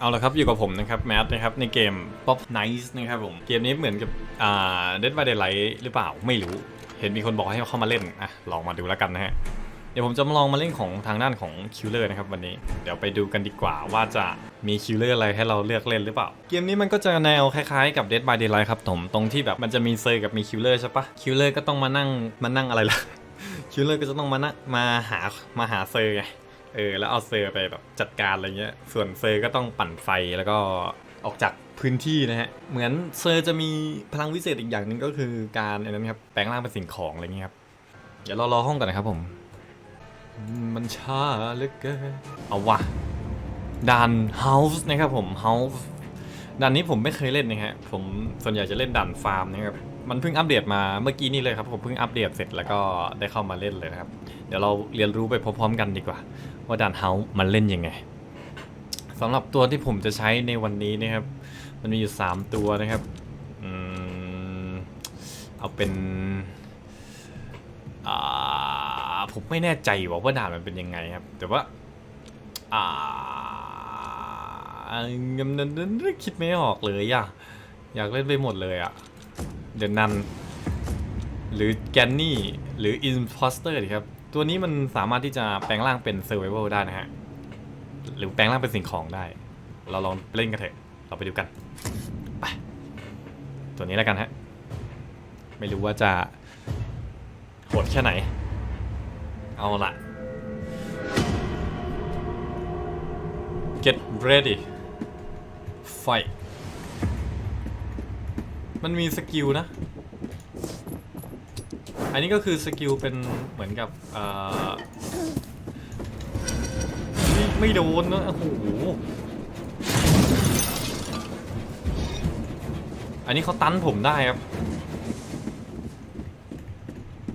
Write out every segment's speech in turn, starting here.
เอาละครับอยู่กับผมนะครับแมทนะครับในเกม Pop Nice นะครับผมเกมนี้เหมือนกับอ่า Dead by Daylight หรือเปล่าไม่รู้ เห็นมีคนบอกให้เข้ามาเล่นอะลองมาดูแล้วกันนะฮะเดี๋ยวผมจะมาลองมาเล่นของทางด้านของคิลเลอร์นะครับวันนี้เดี๋ยวไปดูกันดีกว่าว่าจะมีคิลเลอร์อะไรให้เราเลือกเล่นหรือเปล่า เกมนี้มันก็จะแนวคล้ายๆกับ Dead by Daylight ครับผมตรงที่แบบมันจะมีเซอร์กับมีคิลเลอร์ใช่ปะคิลเลอร์ก็ต้องมานั่งมานั่งอะไรล่ะคิลเลอร์ก็จะต้องมานั่งมาหามาหาเซอร์ไง เออแล้วเอาเซอร์ไปแบบจัดการอะไรเงี้ย ส่วนเซอร์ก็ต้องปั่นไฟแล้วก็ออกจากพื้นที่นะฮะ เหมือนเซอร์จะมีพลังวิเศษอีกอย่างหนึ่งก็คือการอันนั้นครับแปลงร่างเป็นสิ่งของอะไรเงี้ยครับ เดี๋ยวเรารอห้องก่อนนะครับผม มันช้าเหลือเกินเอาวะด่านเฮาส์นะครับผมเฮาส์ด่านนี้ผมไม่เคยเล่นนะฮะผมส่วนใหญ่จะเล่นด่านฟาร์มนะครับมันเพิ่งอัปเดตมาเมื่อกี้นี่เลยครับผมเพิ่งอัปเดตเสร็จแล้วก็ได้เข้ามาเล่นเลยนะครับ เดี๋ยวเราเรียนรู้ไปพร้อมๆกันดีกว่า ว่าด่านเฮาส์มันเล่นยังไงสำหรับตัวที่ผมจะใช้ในวันนี้นะครับ มันมีอยู่ 3 ตัวนะครับอเอาเป็นอ่าผมไม่แน่ใจว่าว่าด่านมันเป็นยังไงครับ แต่ว่าอ่ายังคิดไม่ออกเลยอะอยากเล่นไปหมดเลยอะเดี๋ยวนันหรือแกนนี่หรือ Imposter ดีครับ ตัวนี้มันสามารถที่จะแปลงร่างเป็น Survival ได้นะฮะ หรือแปลงร่างเป็นสิ่งของได้ เราลองเล่นกันเถอะ เราไปดูกัน ไป ตัวนี้แล้วกันฮะ ไม่รู้ว่าจะโหดแค่ไหน เอาละ get ready fight มันมีสกิลนะ อันนี้ก็คือสกิลเป็นเหมือนกับเอ่อไม่ไม่โดนนะโอ้โหอันนี้เขาตันผมได้ครับ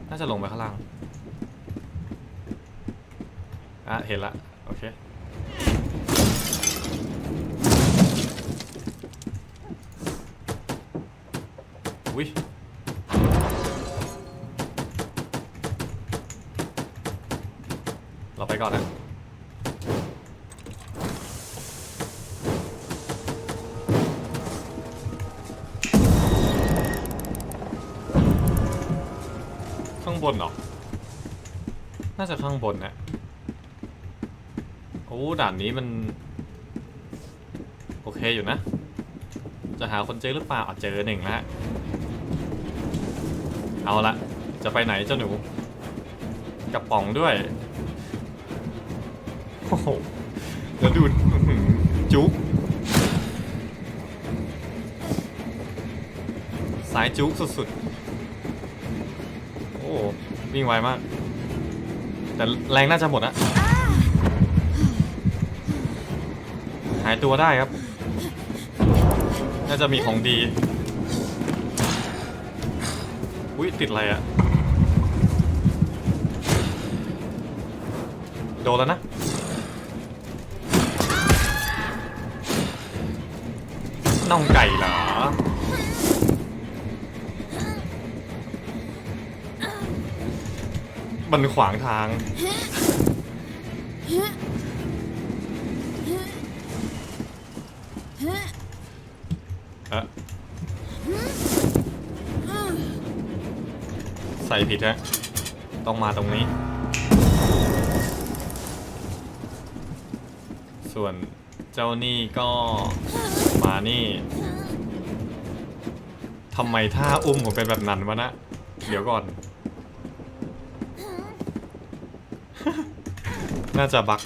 น่าจะลงไปข้างล่าง อะ เห็นละ โอเค อุ้ย ก่อนนะข้างบนเหรอ น่าจะข้างบนนะโอ้ด่านนี้มัน โอเคอยู่นะ จะหาคนเจอหรือเปล่าเจอหนึ่งแล้วเอาละจะไปไหนเจ้าหนูกระป๋องด้วย อ้โหแล้วดูอื้อหือจุ๊บสายจุ๊บสุดๆ โอ้ วิ่งไวมาก แต่แรงน่าจะหมดอะหายตัวได้ครับ น่าจะมีของดี อุ้ยติดอะไรอะโดนแล้วนะ น่องไก่เหรอ มันขวางทาง เอะใส่ผิดฮะ ต้องมาตรงนี้ ส่วนเจ้านี่ก็ นี่ทำไมท่าอุ้มผมเป็นแบบนั้นวะนะ เดี๋ยวก่อน น่าจะบัก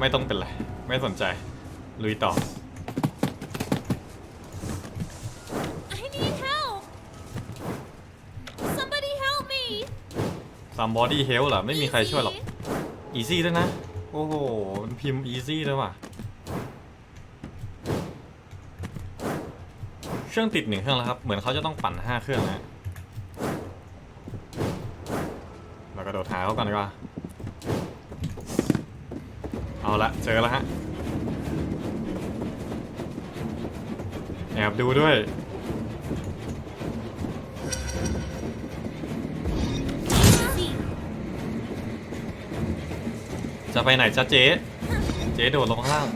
ไม่ต้องเป็นไร ไม่สนใจ ลุยต่อ I need help! Somebody help me! ซัมบอดี้เฮลเหรอ ไม่มีใครช่วยหรอกอีซี่ด้วยนะ โอ้โห มันพิมพ์อีซี่ด้วยว่ะ เครื่องติดหนึ่งเครื่องแล้วครับ เหมือนเขาจะต้องปั่นห้าเครื่องนะเรากระโดดหาเขาก่อนดีกว่า เอาละเจอแล้วฮะ แอบดูด้วยจะไปไหนจ้าเจ๊ เจ๊โดดลงข้างล่าง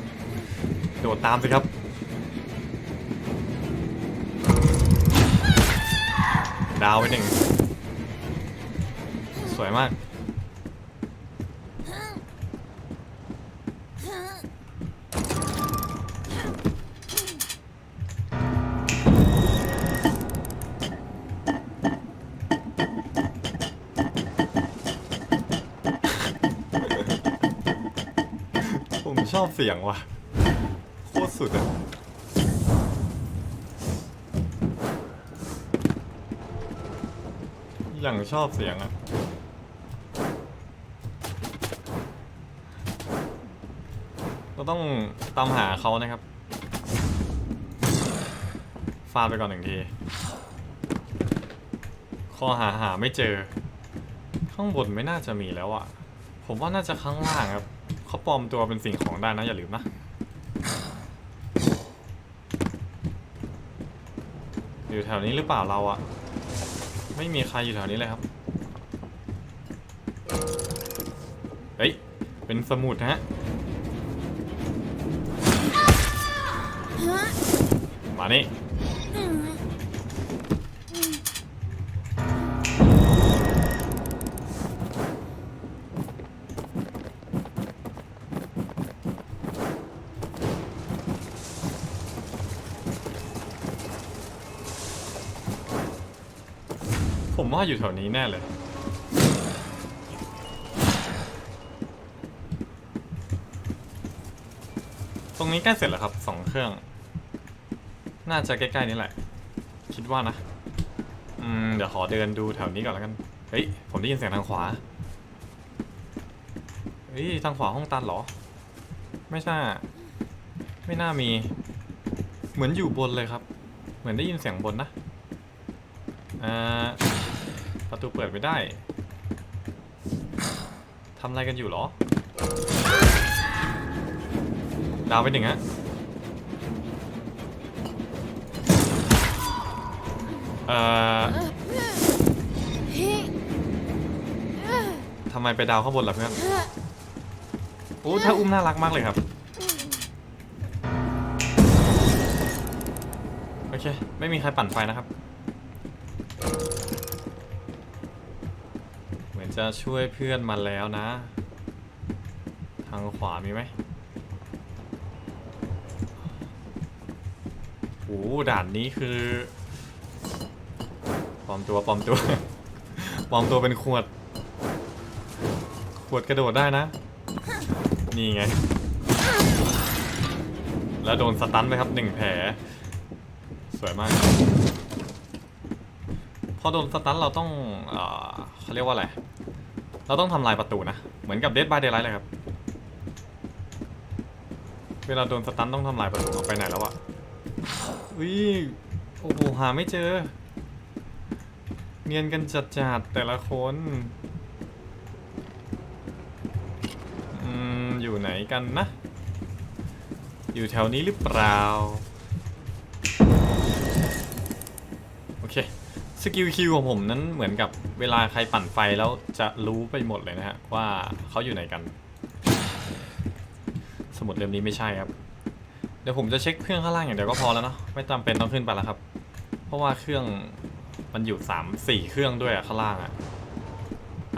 โดดตามสิครับ ดาวไปหนึ่ง สวยมาก ผมชอบเสียงว่ะ โคตรสุดอะ อย่างชอบเสียงอะเราต้องตามหาเขานะครับ ฟาดไปก่อนหนึ่งที ข้อหาหาไม่เจอ ข้างบนไม่น่าจะมีแล้วอะผมว่าน่าจะข้างล่างครับ เขาปลอมตัวเป็นสิ่งของได้นะอย่าลืมนะอยู่แถวนี้หรือเปล่าเราอะ ไม่มีใครอยู่แถวนี้เลยครับ เฮ้ย เป็นสมุดฮะ มานี่ ว่าอยู่แถวนี้แน่เลย ตรงนี้ใกล้เสร็จแล้วครับสองเครื่อง น่าจะใกล้ๆนี้แหละ คิดว่านะ อืม เดี๋ยวขอเดินดูแถวนี้ก่อนแล้วกัน เฮ้ย ผมได้ยินเสียงทางขวา เฮ้ย ทางขวาห้องตันเหรอ ไม่ใช่ ไม่น่ามี เหมือนอยู่บนเลยครับ เหมือนได้ยินเสียงบนนะ อ่า ประตูเปิดไม่ได้ทำอะไรกันอยู่เหรอ ดาวไปหนึ่งฮะเอ่อทำไมไปดาวข้างบนล่ะเพื่อนโอ้ถ้าอุ้มน่ารักมากเลยครับ โอเค ไม่มีใครปั่นไฟนะครับ จะช่วยเพื่อนมาแล้วนะ ทางขวามีไหมโอ้ด่านนี้คือปลอมตัวปลอมตัวปลอมตัวเป็นขวด ขวดกระโดดได้นะ นี่ไง แล้วโดนสตันไปครับหนึ่งแผล สวยมาก พอโดนสตันเราต้องเอ่อเขาเรียกว่าอะไร เราต้องทำลายประตูนะ เหมือนกับเด d บายเด y ไลท์เลยครับ เวลาโดนสตันต้องทำลายประตูออกไปไหนแล้วอะอุ้ยโอ้โหหาไม่เจอ เนียนกันจัดๆแต่ละคนอืมอยู่ไหนกันนะ อยู่แถวนี้หรือเปล่า โอเค สกิลคิวของผมนั้นเหมือนกับเวลาใครปั่นไฟแล้วจะรู้ไปหมดเลยนะฮะ ว่าเขาอยู่ไหนกัน สมุดเล่มนี้ไม่ใช่ครับ เดี๋ยวผมจะเช็คเครื่องข้างล่างอย่างเดียวก็พอแล้วเนาะไม่จำเป็นต้องขึ้นไปแล้วครับ เพราะว่าเครื่องมันอยู่สามสี่เครื่องด้วยอะข้างล่างอะ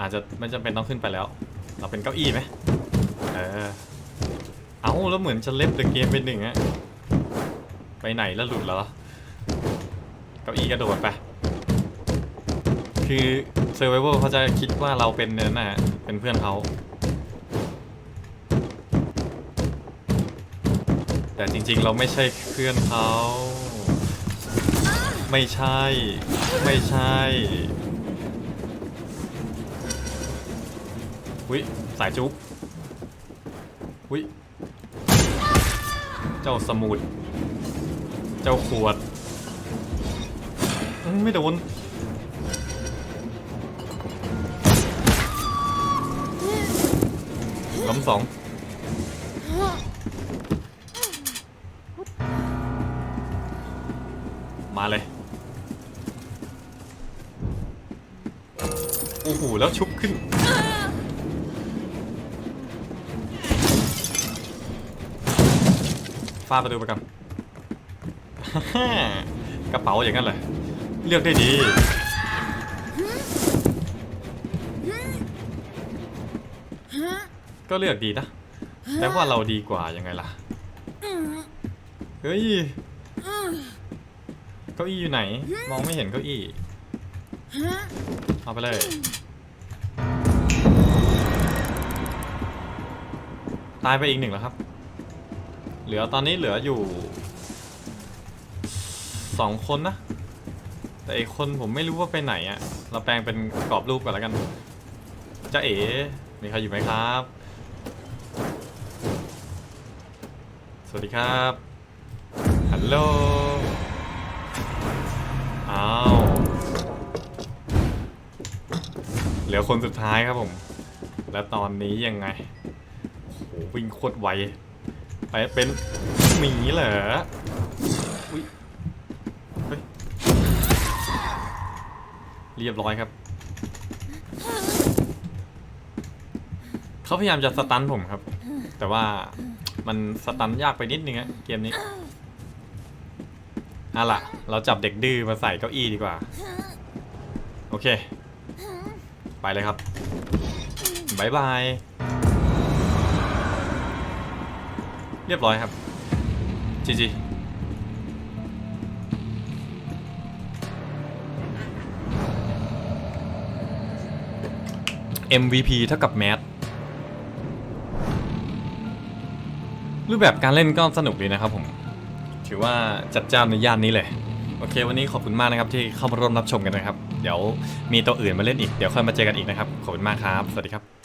อาจจะไม่จำเป็นต้องขึ้นไปแล้ว เราเป็นเก้าอี้ไหมเออเอาแล้วเหมือนจะเล่นเดอะเกมไปหนึ่งอะไปไหนแล้วหลุดเหรอเก้าอี้กระโดดไป คือ Survival เขาจะคิดว่าเราเป็นเนินน่ะเป็นเพื่อนเขา แต่จริงๆเราไม่ใช่เพื่อนเขา ไม่ใช่ ไม่ใช่วิสายจุ๊บวิเจ้าสมุด เจ้าขวดมไม่โดน ล้มสองมาเลยโอ้โหแล้วชุบขึ้น ฟาดประตูไปก่อนกระเป๋าอย่างนั้นเลยเลือกได้ดี ก็เลือกดีนะ แต่ว่าเราดีกว่ายังไงล่ะ เฮ้ย เก้าอี้อยู่ไหน มองไม่เห็นเก้าอี้ เอาไปเลย ตายไปอีกหนึ่งแล้วครับ เหลือตอนนี้เหลืออยู่สองคนนะ แต่อีกคนผมไม่รู้ว่าไปไหนอะเราแปลงเป็นกรอบรูปก่อนแล้วกันจะเอ๋มีใครอยู่ไหมครับ วัสดีครับ ฮัลโหล อ้าว เหลือคนสุดท้ายครับผม แล้วตอนนี้ยังไง โห วิ่งโคตรไว ไปเป็นหมีเหรอ อุ้ยเฮ้ย เรียบร้อยครับ เขาพยายามจะสตันผมครับ แต่ว่ามันสตันยากไปนิดนึงอะเกมนี้อะล่ะ เราจับเด็กดื้อมาใส่เก้าอี้ดีกว่า โอเค ไปเลยครับบายบาย เรียบร้อยครับ จีจี MVP เท่ากับแมท รูปแบบการเล่นก็สนุกดีนะครับผม ถือว่าจัดจ้านในย่านนี้เลย โอเค วันนี้ขอบคุณมากนะครับที่เข้ามาร่วมรับชมกันนะครับ เดี๋ยวมีตัวอื่นมาเล่นอีก เดี๋ยวค่อยมาเจอกันอีกนะครับ ขอบคุณมากครับ สวัสดีครับ